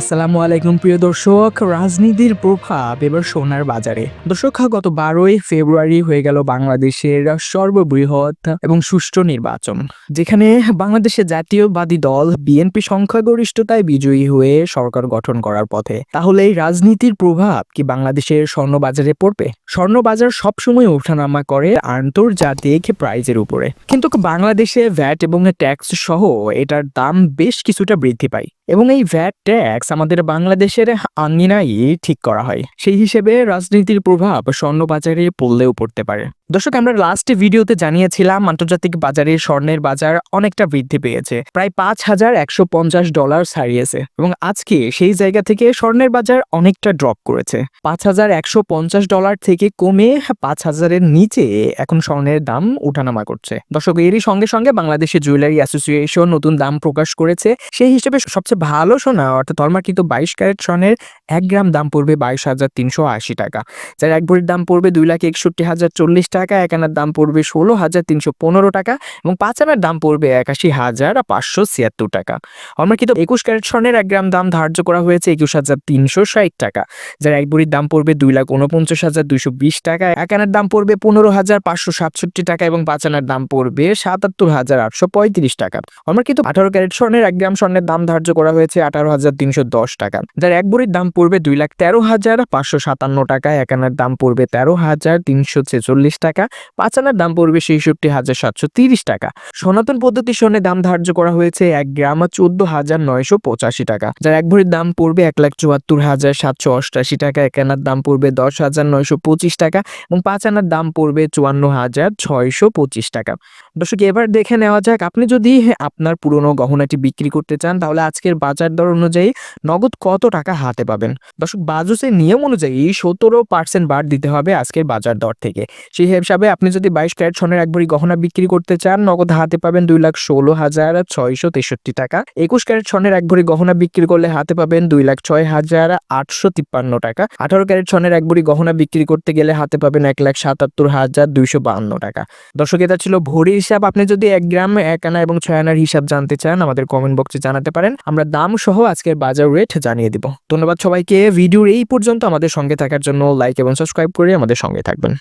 আসসালামু আলাইকুম প্রিয় দর্শক, রাজনীতির প্রভাব এবার সোনার বাজারে। দর্শক, গত বারোই ফেব্রুয়ারি হয়ে গেল বাংলাদেশের সর্ববৃহৎ এবং সুষ্ঠু নির্বাচন, যেখানে বাংলাদেশের জাতীয়বাদী দল বিএনপি সংখ্যাগরিষ্ঠতায় বিজয়ী হয়ে সরকার গঠন করার পথে। তাহলে এই রাজনীতির প্রভাব কি বাংলাদেশের স্বর্ণ বাজারে পড়বে? স্বর্ণ বাজার সবসময় ওঠানামা করে আন্তর্জাতিক প্রাইজের উপরে। কিন্তু বাংলাদেশে ভ্যাট এবং ট্যাক্স সহ এটার দাম বেশ কিছুটা বৃদ্ধি পায়। এবং এই ভ্যাট ট্যাক্স আমাদের বাংলাদেশের আঙ্গিনাই ঠিক করা হয়। সেই হিসেবে রাজনীতির প্রভাব স্বর্ণবাজারে পড়লেও পড়তে পারে। দর্শক, আমরা লাস্ট ভিডিওতে জানিয়েছিলাম আন্তর্জাতিক বাজারে স্বর্ণের বাজার অনেকটা বৃদ্ধি পেয়েছে, প্রায় পাঁচ হাজার একশো পঞ্চাশ ডলার ছাড়িয়েছে এবং আজকে সেই জায়গা থেকে স্বর্ণের বাজার অনেকটা ড্রপ করেছে। পাঁচ হাজার একশো পঞ্চাশ ডলার থেকে কমে পাঁচ হাজারের নিচে এখন স্বর্ণের দাম উঠানামা করছে। দর্শক, এরই সঙ্গে সঙ্গে বাংলাদেশের জুয়েলারি অ্যাসোসিয়েশন নতুন দাম প্রকাশ করেছে। সেই হিসেবে সবচেয়ে ভালো সোনা অর্থাৎ হলমার্কিত বাইশ ক্যারেট স্বর্ণের এক গ্রাম দাম পড়বে বাইশ হাজার তিনশো আশি টাকা। যার এক ভরির দাম পড়বে দুই লাখ একষট্টি হাজার চল্লিশ টাকা, এক আনার দাম পড়বে ষোলো হাজার তিনশো পনেরো টাকা এবং পাঁচ আনার দাম পড়বে একাশি হাজার পাঁচশো ছিয়াত্তর টাকা। হলমার্কিত একুশ ক্যারেট স্বর্ণের এক গ্রাম দাম ধার্য করা হয়েছে একুশ হাজার তিনশো ষাট টাকা। যার এক ভরির দাম পড়বে দুই লাখ উনপঞ্চাশ হাজার দুইশো বিশ টাকা, এক আনার দাম পড়বে পনেরো হাজার পাঁচশো সাতষট্টি টাকা এবং পাঁচ আনার দাম পড়বে সাতাত্তর হাজার আটশো পঁয়ত্রিশ টাকা। আমার কিন্তু আঠারো ক্যারেট স্বর্ণের এক গ্রাম স্বর্ণের দাম ধার্য করা হয়েছে আঠারো হাজার তিনশো দশ টাকা। যার এক ভরির দাম পড়বে দুই লাখ তেরো হাজার পাঁচশো সাতান্ন টাকা, এক আনার দাম পড়বে তেরো হাজার তিনশো ছেচল্লিশ টাকা, পাঁচ আনার দাম পড়বে ছেষট্টি হাজার সাতশো তিরিশ টাকা। সনাতন পদ্ধতি স্বর্ণের দাম ধার্য করা হয়েছে এক গ্রাম চোদ্দ হাজার নয়শো পঁচাশি টাকা, যার এক ভরির দাম পড়বে এক লাখ চুয়াত্তর হাজার সাতশো অষ্টাশি টাকা, এক আনার দাম পড়বে দশ হাজার নয়শো পঁচিশ টাকা এবং পাঁচ আনার দাম পড়বে চুয়ান্ন হাজার ছয়শো পঁচিশ টাকা। দর্শক, এবার দেখে নেওয়া যাক, আপনি যদি আপনার পুরনো গহনাটি বিক্রি করতে চান, তাহলে আজকের বাজার দর অনুযায়ী নগদ কত টাকা হাতে পাবেন? দর্শক বাজুসের নিয়ম অনুযায়ী সতেরো পার্সেন্ট বার দিতে হবে আজকের বাজার দর থেকে। সেই হিসাবে আপনি যদি বাইশ ক্যারেট স্বর্ণের এক ভরি গহনা বিক্রি করতে চান, নগদ হাতে পাবেন দুই লাখ ষোলো হাজার ছয়শো তেষট্টি টাকা। একুশ ক্যারেট স্বর্ণের এক ভরি গহনা বিক্রি করলে হাতে পাবেন দুই লাখ ছয় হাজার আটশো তিপ্পান্ন টাকা। আঠারো ক্যারেট স্বর্ণের এক ভরি গহনা বিক্রি করতে গেলে হাতে পাবেন এক লাখ সাতাত্তর হাজার দুইশো বাহান্ন টাকা। দর্শক, এটা ছিল ভরি হিসাব। আপনি যদি এক গ্রাম, এক আনা এবং ছয় আনার হিসাব জানতে চান, আমাদের কমেন্ট বক্সে জানাতে পারেন। আমরা দাম সহ আজকের বাজার রেট জানিয়ে দিব। ধন্যবাদ সবাইকে, ভিডিওর এই পর্যন্ত আমাদের সঙ্গে থাকার জন্য লাইক এবং সাবস্ক্রাইব করে আমাদের সঙ্গে থাকবেন।